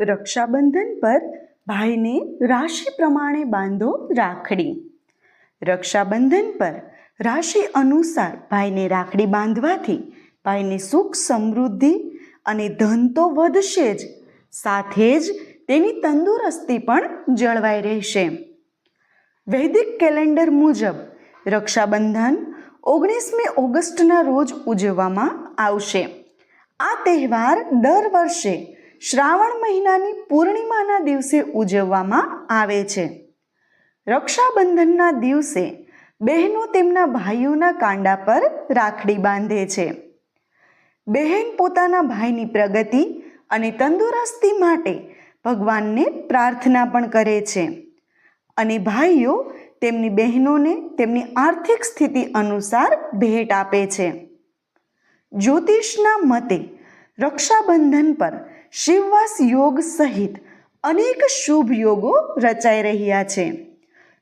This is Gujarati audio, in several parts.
રક્ષાબંધન પર ભાઈને રાશિ પ્રમાણે બાંધો રાખડી. રક્ષાબંધન પર રાશિ અનુસાર ભાઈને રાખડી બાંધવાથી ભાઈને સુખ સમૃદ્ધિ અને ધન તો વધશે જ. સાથે જ તેની તંદુરસ્તી પણ જળવાઈ રહેશે. વૈદિક કેલેન્ડર મુજબ રક્ષાબંધન ઓગણીસમી ઓગસ્ટના રોજ ઉજવવામાં આવશે. આ તહેવાર દર વર્ષે શ્રાવણ મહિનાની પૂર્ણિમાના દિવસે ઉજવવામાં આવે છે. રક્ષાબંધનના દિવસે બહેનો તેમના ભાઈઓના કાંડા પર રાખડી બાંધે છે. બહેન પોતાના ભાઈની પ્રગતિ અને તંદુરસ્તી માટે ભગવાનને પ્રાર્થના પણ કરે છે અને ભાઈઓ તેમની બહેનોને તેમની આર્થિક સ્થિતિ અનુસાર ભેટ આપે છે. જ્યોતિષના મતે રક્ષાબંધન પર શિવવાસ યોગ સહિત અનેક શુભ યોગો રચાઈ રહ્યા છે.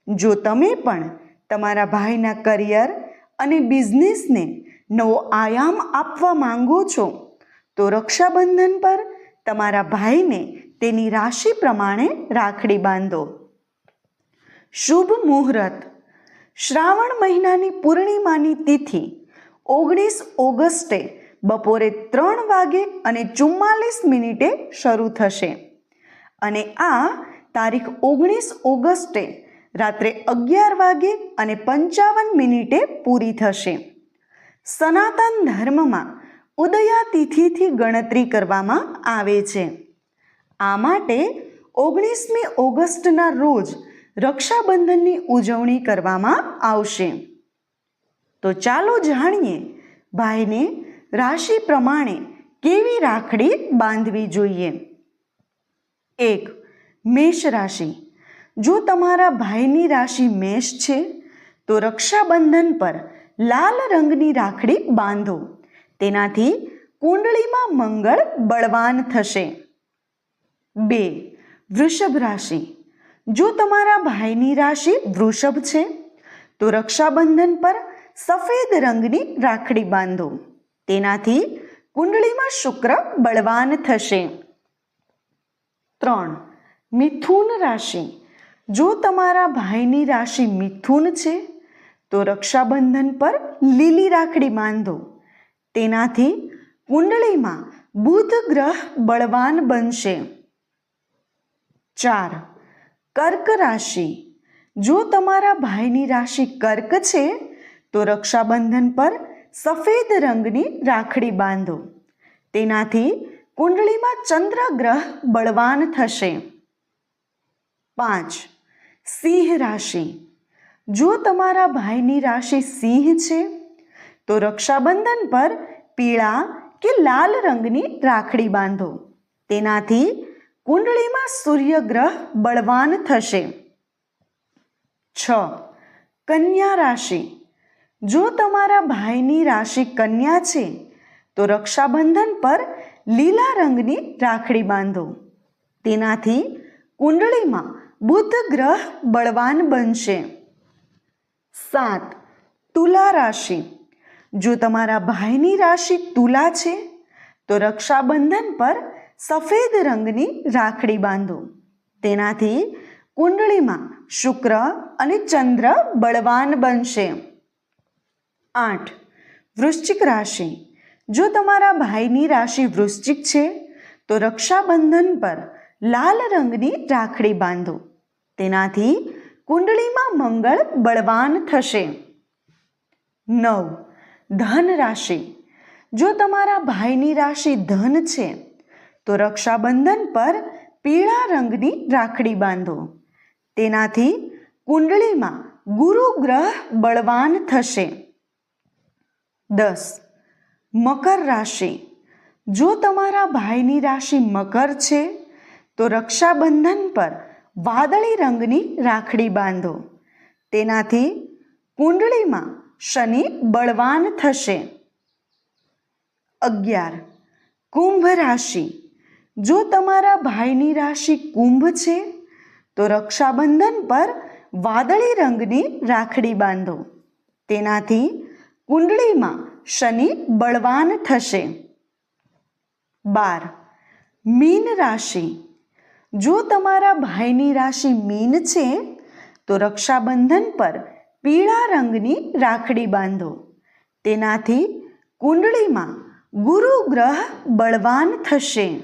જો તમે પણ તમારા ભાઈના કરિયર અને બિઝનેસને નવો આયામ આપવા માંગો છો, તો રક્ષાબંધન પર તમારા ભાઈને તેની રાશિ પ્રમાણે રાખડી બાંધો. શુભ મુહૂર્ત. શ્રાવણ મહિનાની પૂર્ણિમાની તિથિ ઓગણીસ ઓગસ્ટે બપોરે ત્રણ વાગે અને ચુમ્માલીસ મિનિટે શરૂ થશે. અને આ તારીખ ઓગણીસ ઓગસ્ટે રાત્રે અગિયાર વાગે અને પંચાવન મિનિટે પૂરી થશે. સનાતન ધર્મમાં ઉદયા તિથિથી ગણતરી કરવામાં આવે છે. આ માટે ઓગણીસમી ઓગસ્ટના રોજ રક્ષાબંધનની ઉજવણી કરવામાં આવશે. તો ચાલો જાણીએ, ભાઈને રાશિ પ્રમાણે કેવી રાખડી બાંધવી જોઈએ? એક, મેષ રાશિ. જો તમારા ભાઈની રાશિ મેષ છે, તો રક્ષાબંધન પર લાલ રંગની રાખડી બાંધો. તેનાથી કુંડળીમાં મંગળ બળવાન થશે. બે, વૃષભ રાશિ. જો તમારા ભાઈની રાશિ વૃષભ છે, તો રક્ષાબંધન પર સફેદ રંગની રાખડી બાંધો. તેનાથી કુંડળીમાં શુક્ર બળવાન થશે. ત્રણ, મિથુન રાશિ. જો તમારા ભાઈની રાશિ મિથુન છે, તો રક્ષાબંધન પર લીલી રાખડી બાંધો. તેનાથી કુંડળીમાં બુધ ગ્રહ બળવાન બનશે. ચાર, કર્ક રાશિ. જો તમારા ભાઈની રાશિ કર્ક છે, તો રક્ષાબંધન પર સફેદ રંગની રાખડી બાંધો. તેનાથી કુંડળીમાં ચંદ્ર ગ્રહ બળવાન થશે. પાંચ, સિંહ રાશિ. જો તમારા ભાઈની રાશિ સિંહ છે, તો રક્ષાબંધન પર પીળા કે લાલ રંગની રાખડી બાંધો. તેનાથી કુંડળીમાં સૂર્યગ્રહ બળવાન થશે. છ, કન્યા રાશિ. જો તમારા ભાઈની રાશિ કન્યા છે, તો રક્ષાબંધન પર લીલા રંગની રાખડી બાંધો. તેનાથી કુંડળીમાં બુધ ગ્રહ બળવાન બનશે. સાત, તુલા રાશિ. જો તમારા ભાઈની રાશિ તુલા છે, તો રક્ષાબંધન પર સફેદ રંગની રાખડી બાંધો. તેનાથી કુંડળીમાં શુક્ર અને ચંદ્ર બળવાન બનશે. આઠ. વૃશ્ચિક રાશિ. જો તમારા ભાઈની રાશિ વૃશ્ચિક છે, તો રક્ષાબંધન પર લાલ રંગની રાખડી બાંધો. તેનાથી કુંડળીમાં મંગળ બળવાન થશે. નવ. ધન રાશિ. જો તમારા ભાઈની રાશિ ધન છે, તો રક્ષાબંધન પર પીળા રંગની રાખડી બાંધો. તેનાથી કુંડળીમાં ગુરુ ગ્રહ બળવાન થશે. દસ. મકર રાશિ. જો તમારા ભાઈની રાશિ મકર છે, તો રક્ષાબંધન પર વાદળી રંગની રાખડી બાંધો. તેનાથી કુંડળીમાં શનિ બળવાન થશે. અગિયાર. કુંભ રાશિ. જો તમારા ભાઈની રાશિ કુંભ છે, તો રક્ષાબંધન પર વાદળી રંગની રાખડી બાંધો. તેનાથી કુંડળીમાં શનિ બળવાન થશે. બાર, મીન રાશિ. જો તમારા ભાઈની રાશિ મીન છે, તો રક્ષાબંધન પર પીળા રંગની રાખડી બાંધો. તેનાથી કુંડળીમાં ગુરુ ગ્રહ બળવાન થશે.